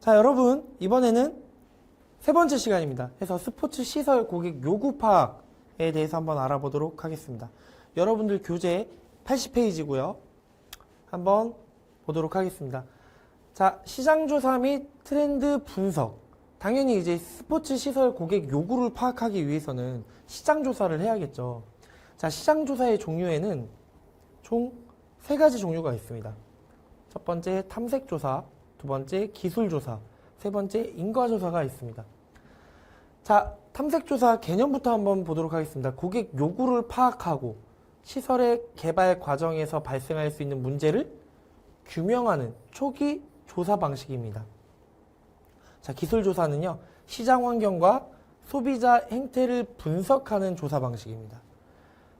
자, 여러분, 이번에는 세 번째 시간입니다. 해서 스포츠 시설 고객 요구 파악에 대해서 한번 알아보도록 하겠습니다. 여러분들 교재 80페이지고요. 한번 보도록 하겠습니다. 자, 시장 조사 및 트렌드 분석. 당연히 이제 스포츠 시설 고객 요구를 파악하기 위해서는 시장 조사를 해야겠죠. 자, 시장 조사의 종류에는 총 세 가지 종류가 있습니다. 첫 번째 탐색 조사, 두 번째 기술 조사, 세 번째 인과 조사가 있습니다. 자, 탐색 조사 개념부터 한번 보도록 하겠습니다. 고객 요구를 파악하고 시설의 개발 과정에서 발생할 수 있는 문제를 규명하는 초기 조사 방식입니다. 자, 기술 조사는요, 시장 환경과 소비자 행태를 분석하는 조사 방식입니다.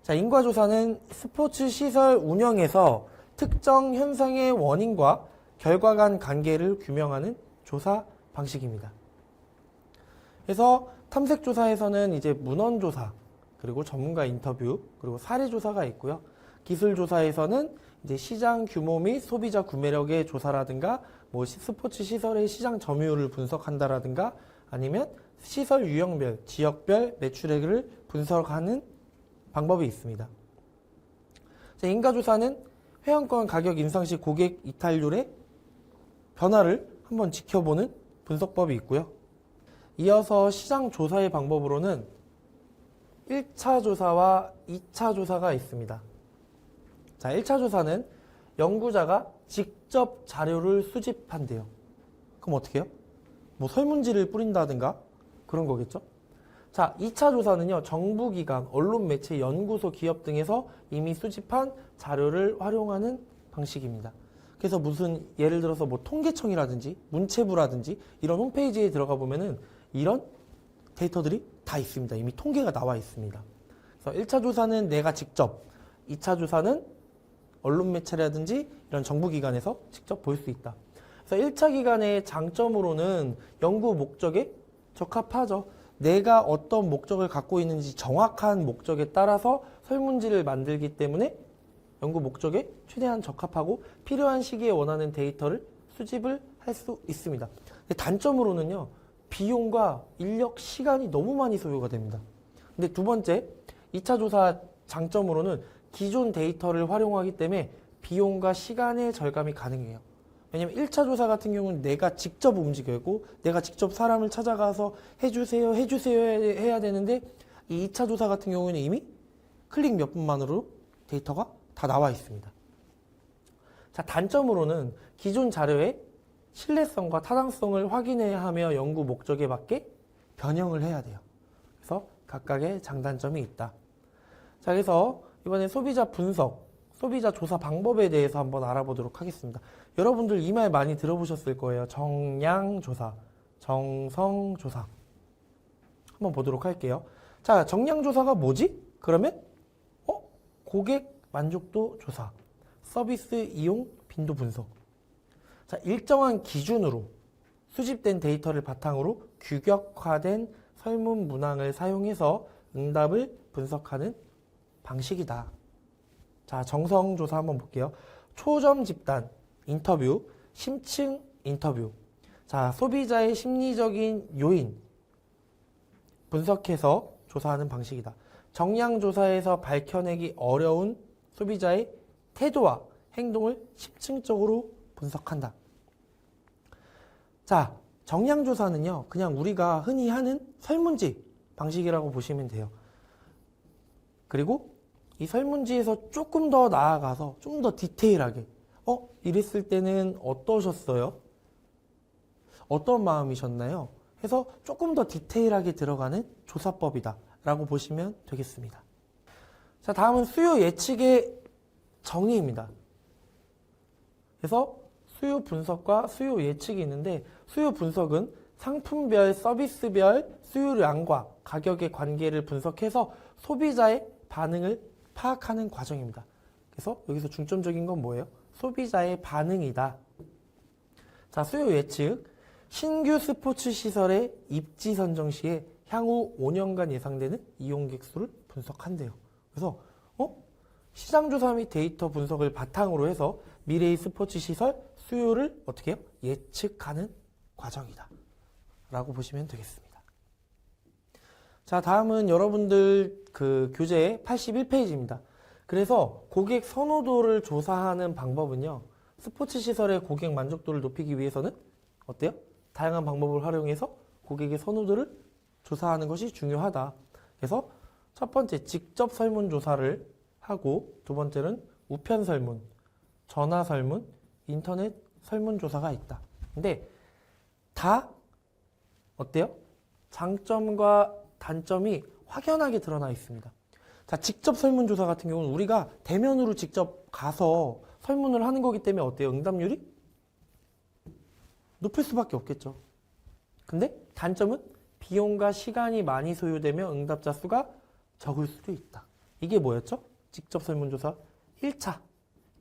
자, 인과 조사는 스포츠 시설 운영에서 특정 현상의 원인과 결과 간 관계를 규명하는 조사 방식입니다. 그래서 탐색 조사에서는 이제 문헌 조사, 그리고 전문가 인터뷰, 그리고 사례 조사가 있고요. 기술 조사에서는 이제 시장 규모 및 소비자 구매력의 조사라든가 뭐 시- 스포츠 시설의 시장 점유율을 분석한다라든가 아니면 시설 유형별, 지역별 매출액을 분석하는 방법이 있습니다. 자, 인가조사는 회원권 가격 인상 시 고객 이탈률의 변화를 한번 지켜보는 분석법이 있고요. 이어서 시장 조사의 방법으로는 1차 조사와 2차 조사가 있습니다. 자, 1차 조사는 연구자가 직접 자료를 수집한대요. 그럼 어떻게 해요? 뭐 설문지를 뿌린다든가 그런 거겠죠? 자, 2차 조사는요, 정부기관, 언론 매체, 연구소, 기업 등에서 이미 수집한 자료를 활용하는 방식입니다. 그래서 무슨, 예를 들어서 뭐 통계청이라든지, 문체부라든지, 이런 홈페이지에 들어가 보면은 이런 데이터들이 다 있습니다. 이미 통계가 나와 있습니다. 그래서 1차 조사는 내가 직접, 2차 조사는 언론 매체라든지 이런 정부기관에서 직접 볼 수 있다. 그래서 1차 기간의 장점으로는 연구 목적에 적합하죠. 내가 어떤 목적을 갖고 있는지 정확한 목적에 따라서 설문지를 만들기 때문에 연구 목적에 최대한 적합하고 필요한 시기에 원하는 데이터를 수집을 할 수 있습니다. 단점으로는요, 비용과 인력, 시간이 너무 많이 소요가 됩니다. 근데 두 번째, 2차 조사 장점으로는 기존 데이터를 활용하기 때문에 비용과 시간의 절감이 가능해요. 왜냐면 1차 조사 같은 경우는 내가 직접 움직이고 내가 직접 사람을 찾아가서 해주세요, 해주세요 해야 되는데 이 2차 조사 같은 경우는 이미 클릭 몇 분만으로 데이터가 다 나와 있습니다. 자, 단점으로는 기존 자료의 신뢰성과 타당성을 확인해야 하며 연구 목적에 맞게 변형을 해야 돼요. 그래서 각각의 장단점이 있다. 자, 그래서 이번에 소비자 분석, 소비자 조사 방법에 대해서 한번 알아보도록 하겠습니다. 여러분들 이 말 많이 들어보셨을 거예요. 정량 조사, 정성 조사. 한번 보도록 할게요. 자, 정량 조사가 뭐지? 그러면 어? 고객 만족도 조사, 서비스 이용 빈도 분석. 자, 일정한 기준으로 수집된 데이터를 바탕으로 규격화된 설문 문항을 사용해서 응답을 분석하는 방식이다. 자, 정성 조사 한번 볼게요. 초점 집단, 인터뷰, 심층 인터뷰. 자, 소비자의 심리적인 요인 분석해서 조사하는 방식이다. 정량 조사에서 밝혀내기 어려운 소비자의 태도와 행동을 심층적으로 분석한다. 자, 정량 조사는요, 그냥 우리가 흔히 하는 설문지 방식이라고 보시면 돼요. 그리고 이 설문지에서 조금 더 나아가서 좀 더 디테일하게, 어, 이랬을 때는 어떠셨어요? 어떤 마음이셨나요? 해서 조금 더 디테일하게 들어가는 조사법이다. 라고 보시면 되겠습니다. 자, 다음은 수요 예측의 정의입니다. 그래서 수요 분석과 수요 예측이 있는데 수요 분석은 상품별, 서비스별 수요량과 가격의 관계를 분석해서 소비자의 반응을 파악하는 과정입니다. 그래서 여기서 중점적인 건 뭐예요? 소비자의 반응이다. 자, 수요 예측. 신규 스포츠 시설의 입지 선정 시에 향후 5년간 예상되는 이용객 수를 분석한대요. 그래서 어? 시장 조사 및 데이터 분석을 바탕으로 해서 미래의 스포츠 시설 수요를 어떻게 해요? 예측하는 과정이다. 라고 보시면 되겠습니다. 자, 다음은 여러분들 그 교재 81페이지입니다. 그래서 고객 선호도를 조사하는 방법은요. 스포츠 시설의 고객 만족도를 높이기 위해서는 어때요? 다양한 방법을 활용해서 고객의 선호도를 조사하는 것이 중요하다. 그래서 첫 번째 직접 설문 조사를 하고 두 번째는 우편 설문, 전화 설문, 인터넷 설문 조사가 있다. 근데 다 어때요? 장점과 단점이 확연하게 드러나 있습니다. 자, 직접 설문조사 같은 경우는 우리가 대면으로 직접 가서 설문을 하는 거기 때문에 어때요? 응답률이 높을 수밖에 없겠죠. 근데 단점은 비용과 시간이 많이 소요되며 응답자 수가 적을 수도 있다. 이게 뭐였죠? 직접 설문조사 1차.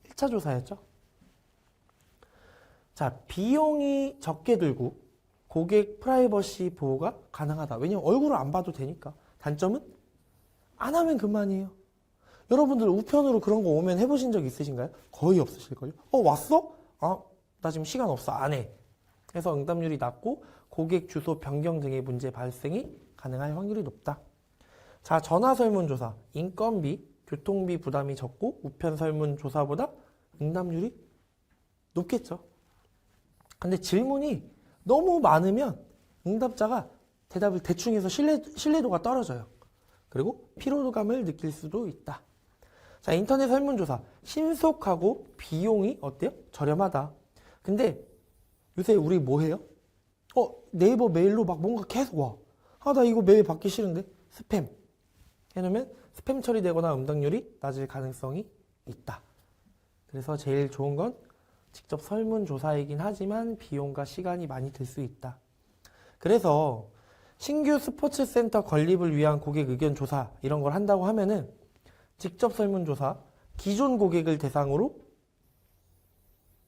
1차 조사였죠. 자, 비용이 적게 들고 고객 프라이버시 보호가 가능하다. 왜냐면 얼굴을 안 봐도 되니까. 단점은 안 하면 그만이에요. 여러분들 우편으로 그런 거 오면 해보신 적 있으신가요? 거의 없으실걸요? 어, 왔어? 아, 나 지금 시간 없어. 안 해. 그래서 응답률이 낮고 고객 주소 변경 등의 문제 발생이 가능할 확률이 높다. 자, 전화 설문조사. 인건비, 교통비 부담이 적고 우편 설문조사보다 응답률이 높겠죠. 근데 질문이 너무 많으면 응답자가 대답을 대충 해서 신뢰, 신뢰도가 떨어져요. 그리고 피로감을 느낄 수도 있다. 자, 인터넷 설문조사. 신속하고 비용이 어때요? 저렴하다. 근데 요새 우리 뭐 해요? 어, 네이버 메일로 막 뭔가 계속 와. 아, 나 이거 메일 받기 싫은데? 스팸. 해놓으면 스팸 처리되거나 응답률이 낮을 가능성이 있다. 그래서 제일 좋은 건 직접 설문조사이긴 하지만 비용과 시간이 많이 들 수 있다. 그래서 신규 스포츠 센터 건립을 위한 고객 의견 조사 이런 걸 한다고 하면은 직접 설문조사 기존 고객을 대상으로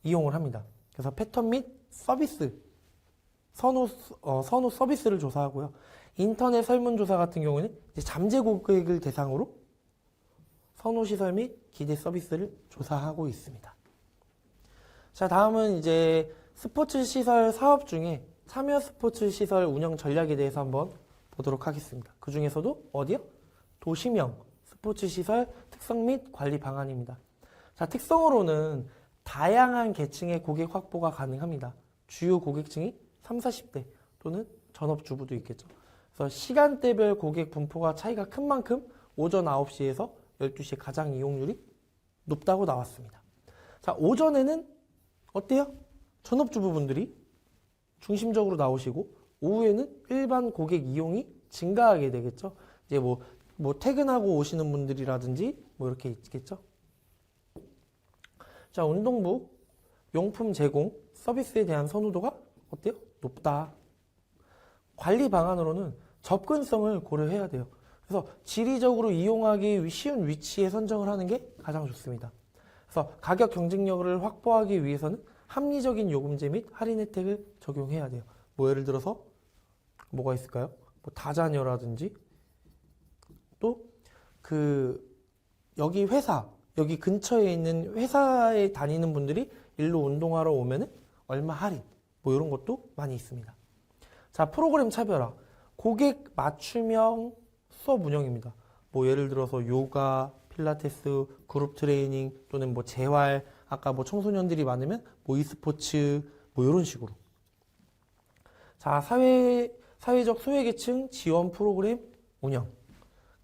이용을 합니다. 그래서 패턴 및 서비스 선호 어, 선호 서비스를 조사하고요. 인터넷 설문조사 같은 경우는 이제 잠재 고객을 대상으로 선호 시설 및 기대 서비스를 조사하고 있습니다. 자, 다음은 이제 스포츠 시설 사업 중에 참여 스포츠 시설 운영 전략에 대해서 한번 보도록 하겠습니다. 그 중에서도 어디요? 도시명 스포츠 시설 특성 및 관리 방안입니다. 자, 특성으로는 다양한 계층의 고객 확보가 가능합니다. 주요 고객층이 3, 40대 또는 전업주부도 있겠죠. 그래서 시간대별 고객 분포가 차이가 큰 만큼 오전 9시에서 12시에 가장 이용률이 높다고 나왔습니다. 자, 오전에는 어때요? 전업주부분들이 중심적으로 나오시고 오후에는 일반 고객 이용이 증가하게 되겠죠. 이제 뭐, 뭐 퇴근하고 오시는 분들이라든지 뭐 이렇게 있겠죠. 자, 운동부 용품 제공 서비스에 대한 선호도가 어때요? 높다. 관리 방안으로는 접근성을 고려해야 돼요. 그래서 지리적으로 이용하기 쉬운 위치에 선정을 하는 게 가장 좋습니다. 그래서 가격 경쟁력을 확보하기 위해서는 합리적인 요금제 및 할인 혜택을 적용해야 돼요. 뭐 예를 들어서 뭐가 있을까요? 뭐 다자녀라든지 또 그 여기 회사 여기 근처에 있는 회사에 다니는 분들이 일로 운동하러 오면은 얼마 할인 뭐 이런 것도 많이 있습니다. 자 프로그램 차별화 고객 맞춤형 수업 운영입니다. 뭐 예를 들어서 요가, 필라테스, 그룹 트레이닝 또는 뭐 재활, 아까 뭐 청소년들이 많으면 뭐 e스포츠 뭐 이런 식으로. 자, 사회 사회적 소외계층 지원 프로그램 운영.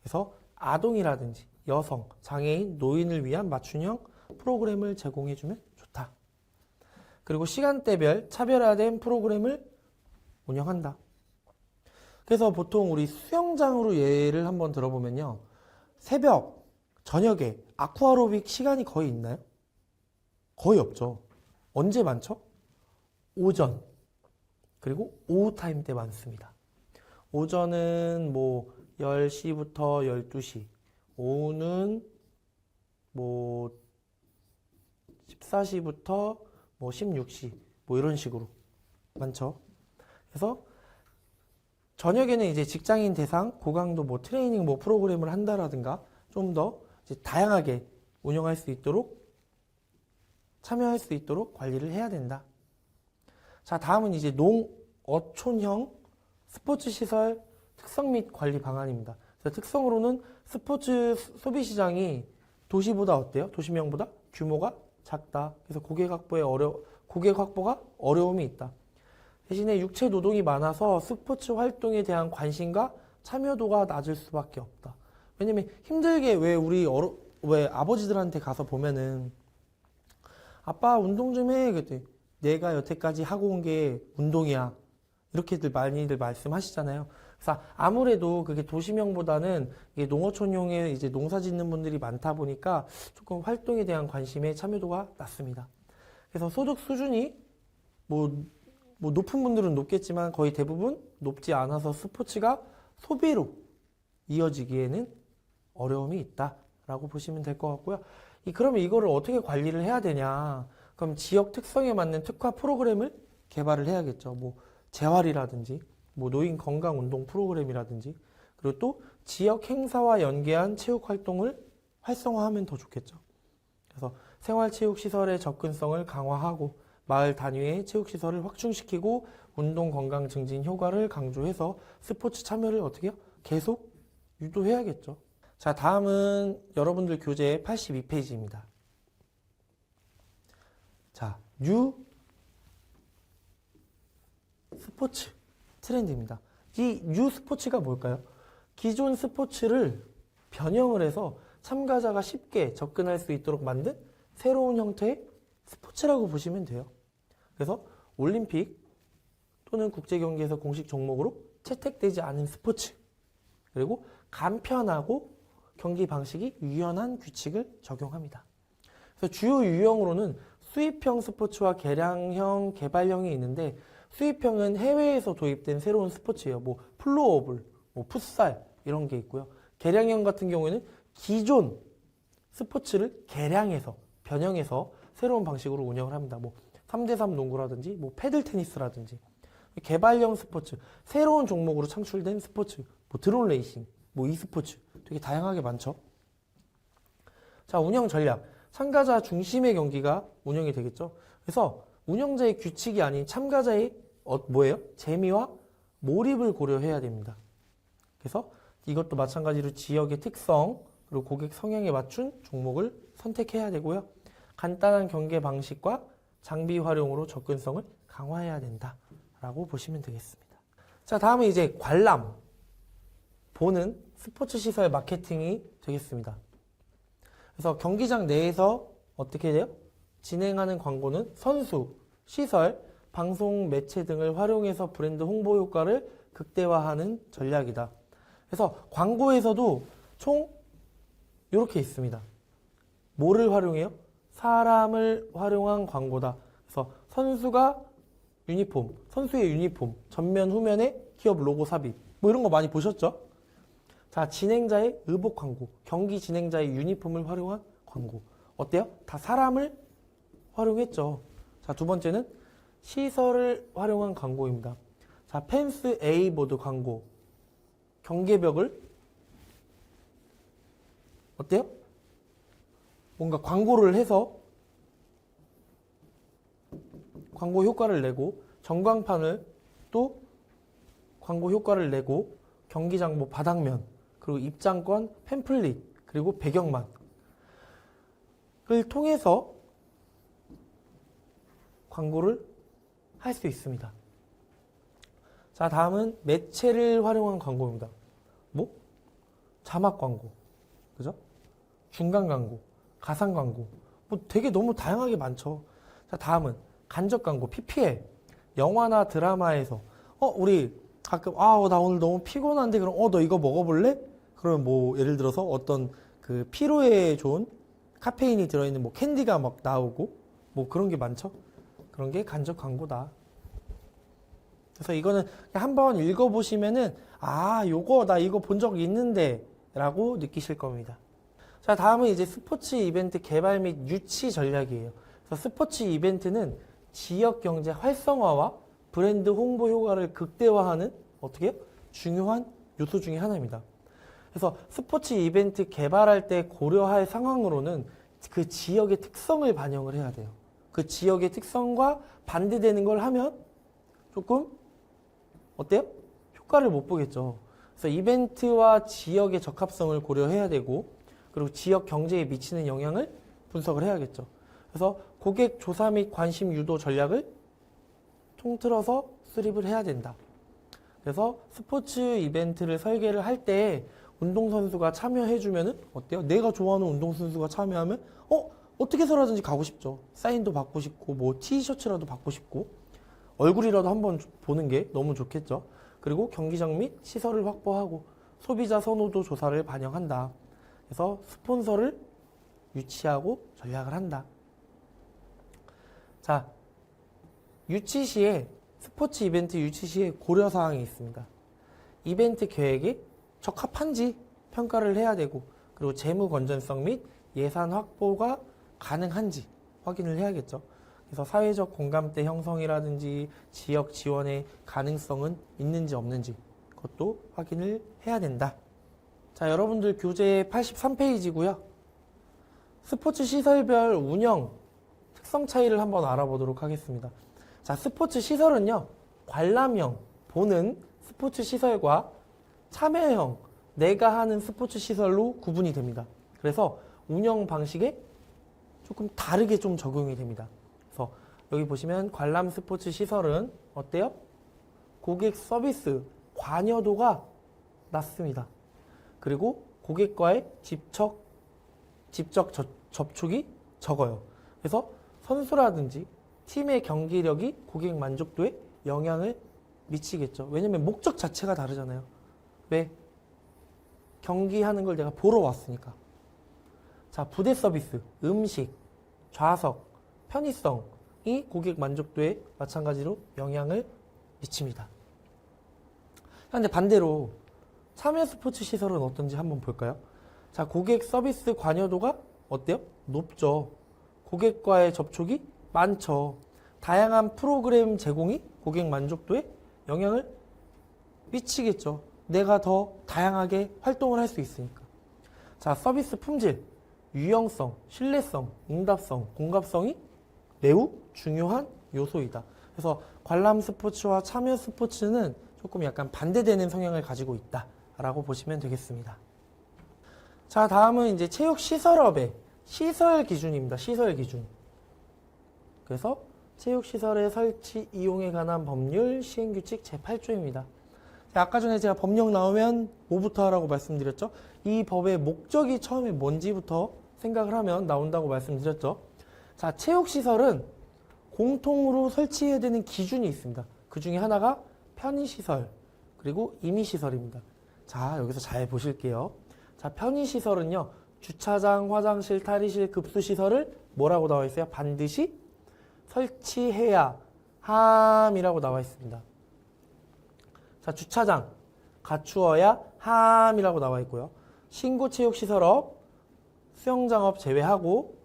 그래서 아동이라든지 여성, 장애인, 노인을 위한 맞춤형 프로그램을 제공해 주면 좋다. 그리고 시간대별 차별화된 프로그램을 운영한다. 그래서 보통 우리 수영장으로 예를 한번 들어보면요. 새벽, 저녁에 아쿠아로빅 시간이 거의 있나요? 거의 없죠. 언제 많죠? 오전. 그리고 오후 타임 때 많습니다. 오전은 뭐 10시부터 12시. 오후는 뭐 14시부터 뭐 16시. 뭐 이런 식으로 많죠. 그래서 저녁에는 이제 직장인 대상 고강도 뭐 트레이닝 뭐 프로그램을 한다라든가 좀 더 다양하게 운영할 수 있도록 참여할 수 있도록 관리를 해야 된다. 자, 다음은 이제 농 어촌형 스포츠 시설 특성 및 관리 방안입니다. 특성으로는 스포츠 소비 시장이 도시보다 어때요? 도시명보다 규모가 작다. 그래서 고객 확보에 어려 고객 확보가 어려움이 있다. 대신에 육체 노동이 많아서 스포츠 활동에 대한 관심과 참여도가 낮을 수밖에 없다. 왜냐면 힘들게 왜 우리 어르, 왜 아버지들한테 가서 보면은 아빠 운동 좀 해. 그랬더니 내가 여태까지 하고 온 게 운동이야. 이렇게들 많이들 말씀하시잖아요. 그래서 아무래도 그게 도시명보다는 농어촌용에 이제 농사 짓는 분들이 많다 보니까 조금 활동에 대한 관심에 참여도가 낮습니다. 그래서 소득 수준이 뭐, 뭐 높은 분들은 높겠지만 거의 대부분 높지 않아서 스포츠가 소비로 이어지기에는 어려움이 있다라고 보시면 될 것 같고요. 이, 그러면 이거를 어떻게 관리를 해야 되냐? 그럼 지역 특성에 맞는 특화 프로그램을 개발을 해야겠죠. 뭐 재활이라든지 뭐 노인 건강 운동 프로그램이라든지 그리고 또 지역 행사와 연계한 체육 활동을 활성화하면 더 좋겠죠. 그래서 생활체육 시설의 접근성을 강화하고 마을 단위의 체육 시설을 확충시키고 운동 건강 증진 효과를 강조해서 스포츠 참여를 어떻게 해요? 계속 유도해야겠죠. 자, 다음은 여러분들 교재 82페이지입니다. 자, 뉴 스포츠 트렌드입니다. 이 뉴 스포츠가 뭘까요? 기존 스포츠를 변형을 해서 참가자가 쉽게 접근할 수 있도록 만든 새로운 형태의 스포츠라고 보시면 돼요. 그래서 올림픽 또는 국제 경기에서 공식 종목으로 채택되지 않은 스포츠 그리고 간편하고 경기 방식이 유연한 규칙을 적용합니다. 그래서 주요 유형으로는 수입형 스포츠와 개량형, 개발형이 있는데 수입형은 해외에서 도입된 새로운 스포츠예요. 뭐 플로어볼, 뭐 풋살 이런 게 있고요. 개량형 같은 경우에는 기존 스포츠를 개량해서 변형해서 새로운 방식으로 운영을 합니다. 뭐 3대3 농구라든지 뭐 패들 테니스라든지 개발형 스포츠, 새로운 종목으로 창출된 스포츠, 뭐 드론 레이싱, 뭐 e스포츠 되게 다양하게 많죠. 자, 운영 전략. 참가자 중심의 경기가 운영이 되겠죠. 그래서 운영자의 규칙이 아닌 참가자의 어, 뭐예요? 재미와 몰입을 고려해야 됩니다. 그래서 이것도 마찬가지로 지역의 특성 그리고 고객 성향에 맞춘 종목을 선택해야 되고요. 간단한 경계 방식과 장비 활용으로 접근성을 강화해야 된다라고 보시면 되겠습니다. 자, 다음은 이제 관람 보는 스포츠 시설 마케팅이 되겠습니다. 그래서 경기장 내에서 어떻게 돼요? 진행하는 광고는 선수, 시설, 방송 매체 등을 활용해서 브랜드 홍보 효과를 극대화하는 전략이다. 그래서 광고에서도 총 이렇게 있습니다. 뭐를 활용해요? 사람을 활용한 광고다. 그래서 선수가 유니폼, 선수의 유니폼, 전면 후면에 기업 로고 삽입, 뭐 이런 거 많이 보셨죠? 자, 진행자의 의복 광고, 경기 진행자의 유니폼을 활용한 광고. 어때요? 다 사람을 활용했죠. 자, 두 번째는 시설을 활용한 광고입니다. 자, 펜스 A 보드 광고. 경계벽을 어때요? 뭔가 광고를 해서 광고 효과를 내고 전광판을 또 광고 효과를 내고 경기장 뭐 바닥면 그리고 입장권 팸플릿 그리고 배경만을 통해서 광고를 할 수 있습니다. 자, 다음은 매체를 활용한 광고입니다. 뭐? 자막 광고. 그죠? 중간 광고, 가상 광고. 뭐 되게 너무 다양하게 많죠. 자, 다음은 간접 광고, PPL. 영화나 드라마에서 어, 우리 가끔 아, 나 오늘 너무 피곤한데 그럼 어, 너 이거 먹어 볼래? 그러면 뭐 예를 들어서 어떤 그 피로에 좋은 카페인이 들어 있는 뭐 캔디가 막 나오고 뭐 그런 게 많죠. 그런 게 간접 광고다. 그래서 이거는 한번 읽어보시면은 아 요거 나 이거 본 적 있는데 라고 느끼실 겁니다. 자 다음은 이제 스포츠 이벤트 개발 및 유치 전략이에요. 그래서 스포츠 이벤트는 지역 경제 활성화와 브랜드 홍보 효과를 극대화하는 어떻게? 중요한 요소 중에 하나입니다. 그래서 스포츠 이벤트 개발할 때 고려할 상황으로는 그 지역의 특성을 반영을 해야 돼요. 그 지역의 특성과 반대되는 걸 하면 조금 어때요? 효과를 못 보겠죠. 그래서 이벤트와 지역의 적합성을 고려해야 되고 그리고 지역 경제에 미치는 영향을 분석을 해야겠죠. 그래서 고객 조사 및 관심 유도 전략을 통틀어서 수립을 해야 된다. 그래서 스포츠 이벤트를 설계를 할 때 운동선수가 참여해주면은 어때요? 내가 좋아하는 운동선수가 참여하면 어? 어떻게 해서라든지 가고 싶죠. 사인도 받고 싶고 뭐 티셔츠라도 받고 싶고 얼굴이라도 한번 보는 게 너무 좋겠죠. 그리고 경기장 및 시설을 확보하고 소비자 선호도 조사를 반영한다. 그래서 스폰서를 유치하고 전략을 한다. 자, 유치 시에 스포츠 이벤트 유치 시에 고려 사항이 있습니다. 이벤트 계획에 적합한지 평가를 해야 되고 그리고 재무 건전성 및 예산 확보가 가능한지 확인을 해야겠죠. 그래서 사회적 공감대 형성이라든지 지역 지원의 가능성은 있는지 없는지 그것도 확인을 해야 된다. 자, 여러분들 교재 83페이지고요. 스포츠 시설별 운영 특성 차이를 한번 알아보도록 하겠습니다. 자, 스포츠 시설은요, 관람형, 보는 스포츠 시설과 참여형, 내가 하는 스포츠 시설로 구분이 됩니다. 그래서 운영 방식에 조금 다르게 좀 적용이 됩니다. 그래서 여기 보시면 관람 스포츠 시설은 어때요? 고객 서비스 관여도가 낮습니다. 그리고 고객과의 직접, 직접 저- 접촉이 적어요. 그래서 선수라든지 팀의 경기력이 고객 만족도에 영향을 미치겠죠. 왜냐면 목적 자체가 다르잖아요. 왜? 경기하는 걸 내가 보러 왔으니까. 자, 부대 서비스, 음식, 좌석, 편의성이 고객 만족도에 마찬가지로 영향을 미칩니다. 그런데 반대로 참여 스포츠 시설은 어떤지 한번 볼까요? 자, 고객 서비스 관여도가 어때요? 높죠. 고객과의 접촉이 많죠. 다양한 프로그램 제공이 고객 만족도에 영향을 미치겠죠. 내가 더 다양하게 활동을 할 수 있으니까. 자, 서비스 품질, 유용성, 신뢰성, 응답성, 공감성이 매우 중요한 요소이다. 그래서 관람 스포츠와 참여 스포츠는 조금 약간 반대되는 성향을 가지고 있다 라고 보시면 되겠습니다. 자, 다음은 이제 체육 시설업의 시설 기준입니다. 시설 기준. 그래서 체육 시설의 설치 이용에 관한 법률 시행 규칙 제8조입니다. 아까 전에 제가 법령 나오면 뭐부터 하라고 말씀드렸죠? 이 법의 목적이 처음에 뭔지부터 생각을 하면 나온다고 말씀드렸죠. 자, 체육시설은 공통으로 설치해야 되는 기준이 있습니다. 그 중에 하나가 편의시설, 그리고 임의시설입니다. 자, 여기서 잘 보실게요. 자, 편의시설은요, 주차장, 화장실, 탈의실, 급수시설을 뭐라고 나와 있어요? 반드시 설치해야 함이라고 나와 있습니다. 자, 주차장 갖추어야 함이라고 나와 있고요. 신고 체육 시설업, 수영장업 제외하고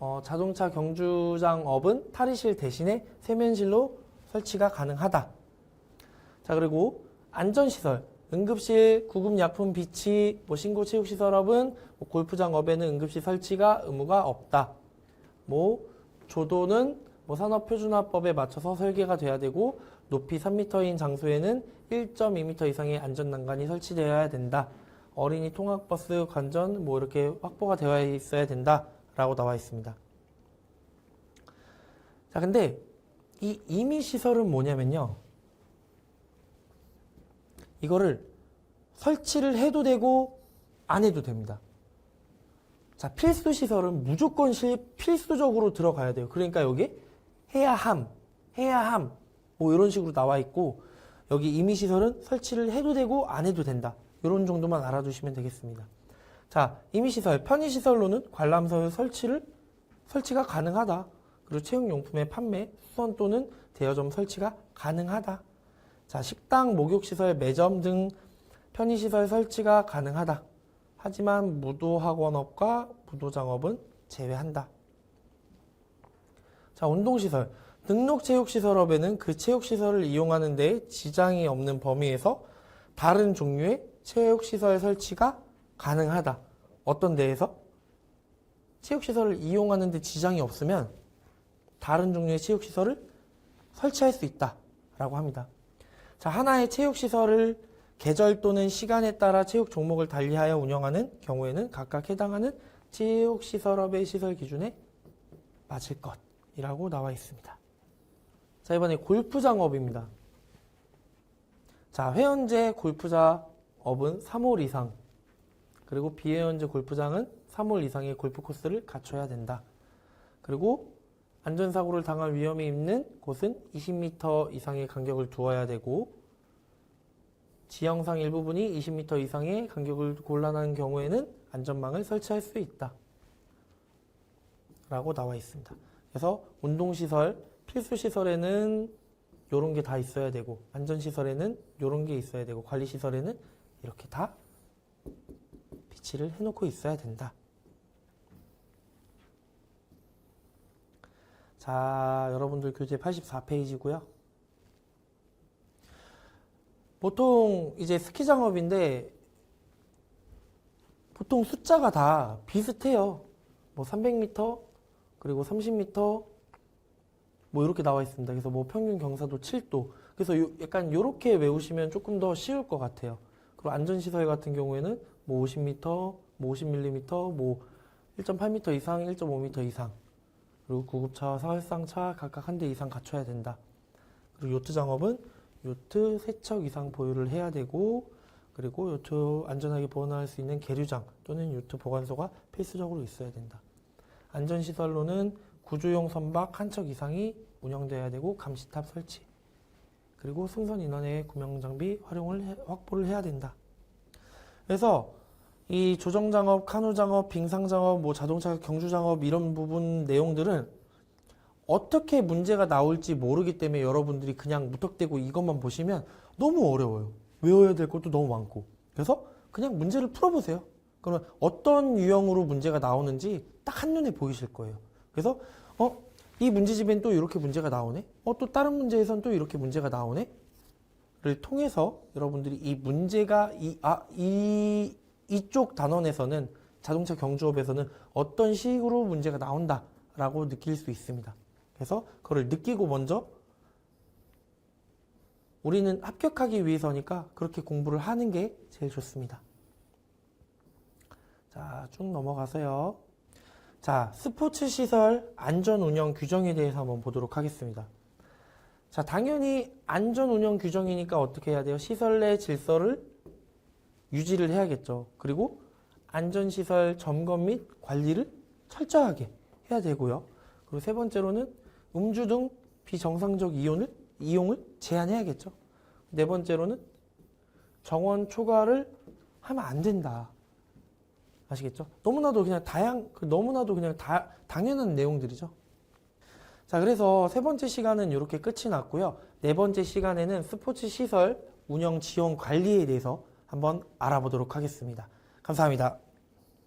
어, 자동차 경주장업은 탈의실 대신에 세면실로 설치가 가능하다. 자, 그리고 안전시설, 응급실, 구급약품 비치, 뭐 신고 체육시설업은 뭐 골프장 업에는 응급실 설치가 의무가 없다. 뭐 조도는 뭐 산업표준화법에 맞춰서 설계가 돼야 되고 높이 3m인 장소에는 1.2m 이상의 안전난간이 설치되어야 된다. 어린이 통학버스 관전 뭐 이렇게 확보가 되어 있어야 된다라고 나와 있습니다. 자, 근데 이 임의 시설은 뭐냐면요. 이거를 설치를 해도 되고 안 해도 됩니다. 자, 필수 시설은 무조건 실, 필수적으로 들어가야 돼요. 그러니까 여기 해야 함, 해야 함, 뭐 이런 식으로 나와 있고, 여기 임의 시설은 설치를 해도 되고 안 해도 된다. 이런 정도만 알아두시면 되겠습니다. 자, 임의 시설, 편의 시설로는 관람서의 설치를 설치가 가능하다. 그리고 체육용품의 판매, 수선 또는 대여점 설치가 가능하다. 자, 식당, 목욕시설, 매점 등 편의시설 설치가 가능하다. 하지만 무도학원업과 무도장업은 제외한다. 자, 운동시설. 등록체육시설업에는 그 체육시설을 이용하는 데 지장이 없는 범위에서 다른 종류의 체육시설 설치가 가능하다. 어떤 데에서? 체육시설을 이용하는 데 지장이 없으면 다른 종류의 체육시설을 설치할 수 있다. 라고 합니다. 자, 하나의 체육시설을 계절 또는 시간에 따라 체육 종목을 달리하여 운영하는 경우에는 각각 해당하는 체육시설업의 시설 기준에 맞을 것이라고 나와 있습니다. 자, 이번에 골프장업입니다. 자, 회원제 골프장업은 3홀 이상, 그리고 비회원제 골프장은 3홀 이상의 골프 코스를 갖춰야 된다. 그리고 안전사고를 당할 위험이 있는 곳은 20m 이상의 간격을 두어야 되고, 지형상 일부분이 20m 이상의 간격을 곤란한 경우에는 안전망을 설치할 수 있다. 라고 나와 있습니다. 그래서 운동시설, 필수시설에는 이런 게 다 있어야 되고, 안전시설에는 이런 게 있어야 되고, 관리시설에는 이렇게 다 비치를 해놓고 있어야 된다. 자, 여러분들 교재 84페이지고요. 보통 이제 스키 장업인데 보통 숫자가 다 비슷해요. 뭐 300m 그리고 30m 뭐 이렇게 나와 있습니다. 그래서 뭐 평균 경사도 7도. 그래서 요- 약간 요렇게 외우시면 조금 더 쉬울 것 같아요. 그리고 안전시설 같은 경우에는 뭐 50m, 뭐 50mm, 뭐 1.8m 이상, 1.5m 이상. 그리고 구급차와 사활상차 각각 한 대 이상 갖춰야 된다. 그리고 요트 장업은 요트 세척 이상 보유를 해야 되고, 그리고 요트 안전하게 보관할 수 있는 계류장 또는 요트 보관소가 필수적으로 있어야 된다. 안전시설로는 구조용 선박 한 척 이상이 운영돼야 되고, 감시탑 설치. 그리고 승선 인원의 구명 장비 활용을 해- 확보를 해야 된다. 그래서 이 조정 장업, 카누 장업, 빙상 장업, 뭐 자동차 경주 장업 이런 부분 내용들은 어떻게 문제가 나올지 모르기 때문에 여러분들이 그냥 무턱대고 이것만 보시면 너무 어려워요. 외워야 될 것도 너무 많고. 그래서 그냥 문제를 풀어보세요. 그러면 어떤 유형으로 문제가 나오는지 딱 한눈에 보이실 거예요. 그래서 어, 이 문제집엔 또 이렇게 문제가 나오네? 어, 또 다른 문제에선 또 이렇게 문제가 나오네? 를 통해서 여러분들이 이 문제가 이, 아, 이, 이쪽 단원에서는 자동차 경주업에서는 어떤 식으로 문제가 나온다라고 느낄 수 있습니다. 그래서 그걸 느끼고 먼저 우리는 합격하기 위해서니까 그렇게 공부를 하는 게 제일 좋습니다. 자, 쭉 넘어가서요. 자, 스포츠 시설 안전 운영 규정에 대해서 한번 보도록 하겠습니다. 자, 당연히 안전 운영 규정이니까 어떻게 해야 돼요? 시설 내 질서를 유지를 해야겠죠. 그리고 안전시설 점검 및 관리를 철저하게 해야 되고요. 그리고 세 번째로는 음주 등 비정상적 이용을, 이용을 제한해야겠죠. 네 번째로는 정원 초과를 하면 안 된다. 아시겠죠? 너무나도 그냥 다양, 그 너무나도 그냥 다, 당연한 내용들이죠. 자, 그래서 세 번째 시간은 이렇게 끝이 났고요. 네 번째 시간에는 스포츠 시설 운영 지원 관리에 대해서 한번 알아보도록 하겠습니다. 감사합니다.